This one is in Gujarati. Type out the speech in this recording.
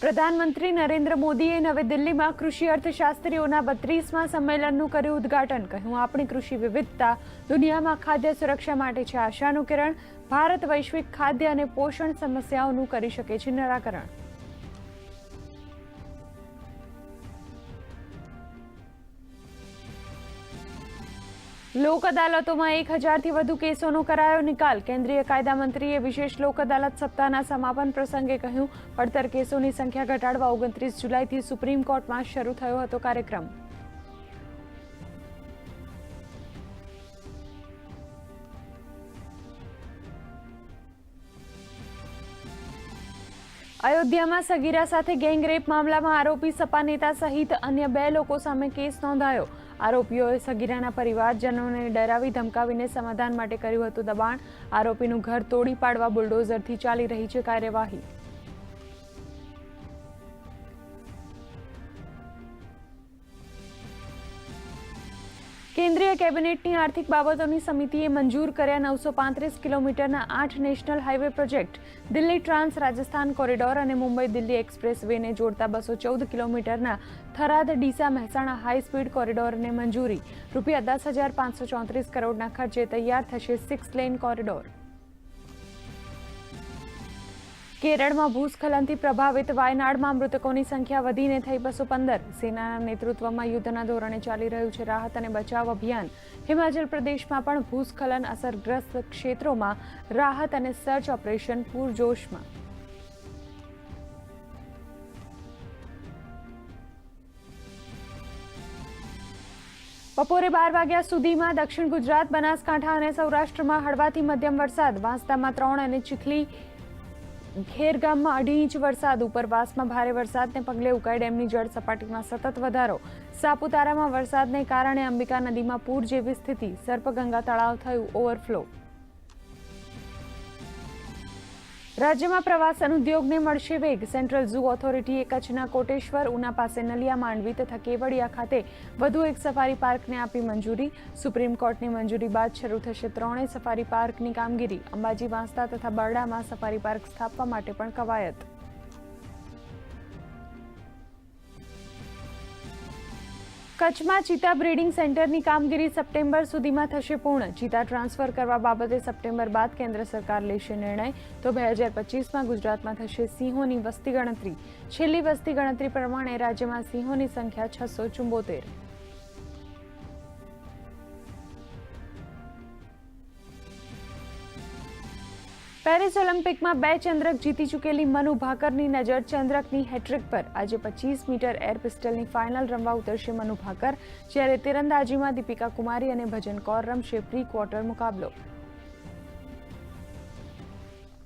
પ્રધાનમંત્રી નરેન્દ્ર મોદીએ નવી દિલ્હીમાં કૃષિ અર્થશાસ્ત્રીઓના બત્રીસમાં સંમેલનનું કર્યું ઉદ્ઘાટન. કહ્યું, આપણી કૃષિ વિવિધતા દુનિયામાં ખાદ્ય સુરક્ષા માટે છે. આશાનું કિરણ ભારત વૈશ્વિક ખાદ્ય અને પોષણ સમસ્યાઓનું કરી શકે છે. નિરાકરણ. લોક અદાલતોમાં એક હજારથી વધુ કેસોનો કરાયો નિકાલ. કેન્દ્રીય કાયદા મંત્રીએ વિશેષ લોક અદાલત સપ્તાહના સમાપન પ્રસંગે કહ્યું, પડતર કેસોની સંખ્યા ઘટાડવા ઓગણત્રીસ જુલાઈથી સુપ્રીમ કોર્ટમાં શરૂ થયો હતો કાર્યક્રમ. અયોધ્યામાં સગીરા સાથે ગેંગરેપ મામલામાં આરોપી સપા નેતા સહિત અન્ય બે લોકો સામે કેસ નોંધાયો. આરોપીઓએ સગીરાના પરિવારજનોને ડરાવી ધમકાવીને સમાધાન માટે કર્યું હતું દબાણ. આરોપીનું ઘર તોડી પાડવા બુલડોઝરથી ચાલી રહી છે કાર્યવાહી. કેન્દ્રીય કેબિનેટની આર્થિક બાબતોની સમિતિએ મંજૂર કર્યા નવસો પાંત્રીસ કિલોમીટરના આઠ national highway project, Delhi trans Rajasthan corridor અને મુંબઈ દિલ્હી એક્સપ્રેસ વેને જોડતા બસો ચૌદ કિલોમીટરના થરાદ ડીસા મહેસાણા હાઈ સ્પીડ કોરિડોરને મંજૂરી. રૂપિયા દસ હજાર પાંચસો ચોત્રીસ કરોડના ખર્ચે તૈયાર થશે સિક્સ લેન કોરિડોર. કેરળમાં ભૂસ્ખલનથી પ્રભાવિત વાયનાડમાં મૃતકોની સંખ્યા વધીને થઈ બસો પંદર. સેનાના નેતૃત્વમાં યુદ્ધના ધોરણે ચાલી રહ્યું છે રાહત અને બચાવ અભિયાન. હિમાચલ પ્રદેશમાં પણ ભૂસ્ખલન અસરગ્રસ્ત ક્ષેત્રોમાં રાહત અને સર્ચ ઓપરેશન પૂરજોશમાં. બપોરે બાર વાગ્યા સુધીમાં દક્ષિણ ગુજરાત, બનાસકાંઠા અને સૌરાષ્ટ્રમાં હળવાથી મધ્યમ વરસાદ. વાંસદામાં ત્રણ અને ચીખલી ખેરગામમાં અઢી ઇંચ વરસાદ, ઉપરવાસમાં ભારે વરસાદને પગલે ઉકાઈ ડેમની જળ સપાટીમાં સતત વધારો. સાપુતારામાં વરસાદને કારણે અંબિકા નદીમાં પૂર જેવી સ્થિતિ. સર્પગંગા તળાવ થયું, ઓવરફ્લો રાજ્યમાં પ્રવાસન ઉદ્યોગને મળશે વેગ. સેન્ટ્રલ ઝૂ ઓથોરિટીએ કચ્છના કોટેશ્વર, ઉના પાસે નલિયા માંડવી તથા કેવડિયા ખાતે વધુ એક સફારી પાર્કને આપી મંજૂરી. સુપ્રીમ કોર્ટની મંજૂરી બાદ શરૂ થશે ત્રણેય સફારી પાર્કની કામગીરી. અંબાજી વાંસદા તથા બરડામાં સફારી પાર્ક સ્થાપવા માટે પણ કવાયત. કચ્છમાં ચિતા બ્રીડિંગ સેન્ટરની કામગીરી સપ્ટેમ્બર સુધીમાં થશે પૂર્ણ. ચિતા ટ્રાન્સફર કરવા બાબતે સપ્ટેમ્બર બાદ કેન્દ્ર સરકાર લેશે નિર્ણય. તો બે હજાર પચીસમાં ગુજરાતમાં થશે સિંહોની વસ્તી ગણતરી. છેલ્લી વસ્તી ગણતરી પ્રમાણે રાજ્યમાં સિંહોની સંખ્યા છસો ચુંબોતેર. પેરિસ ઓલિમ્પિકમાં બે ચંદ્રક જીતી ચૂકેલી મનુ ભાકરની નજર ચંદ્રકની હેટ્રિક પર. આજે પચીસ મીટર એર પિસ્ટલની ફાઇનલ રમવા ઉતરશે મનુ ભાકર, જ્યારે તીરંદાજીમાં દીપિકા કુમારી અને ભજન કૌર રમશે પ્રી ક્વાર્ટર મુકાબલો.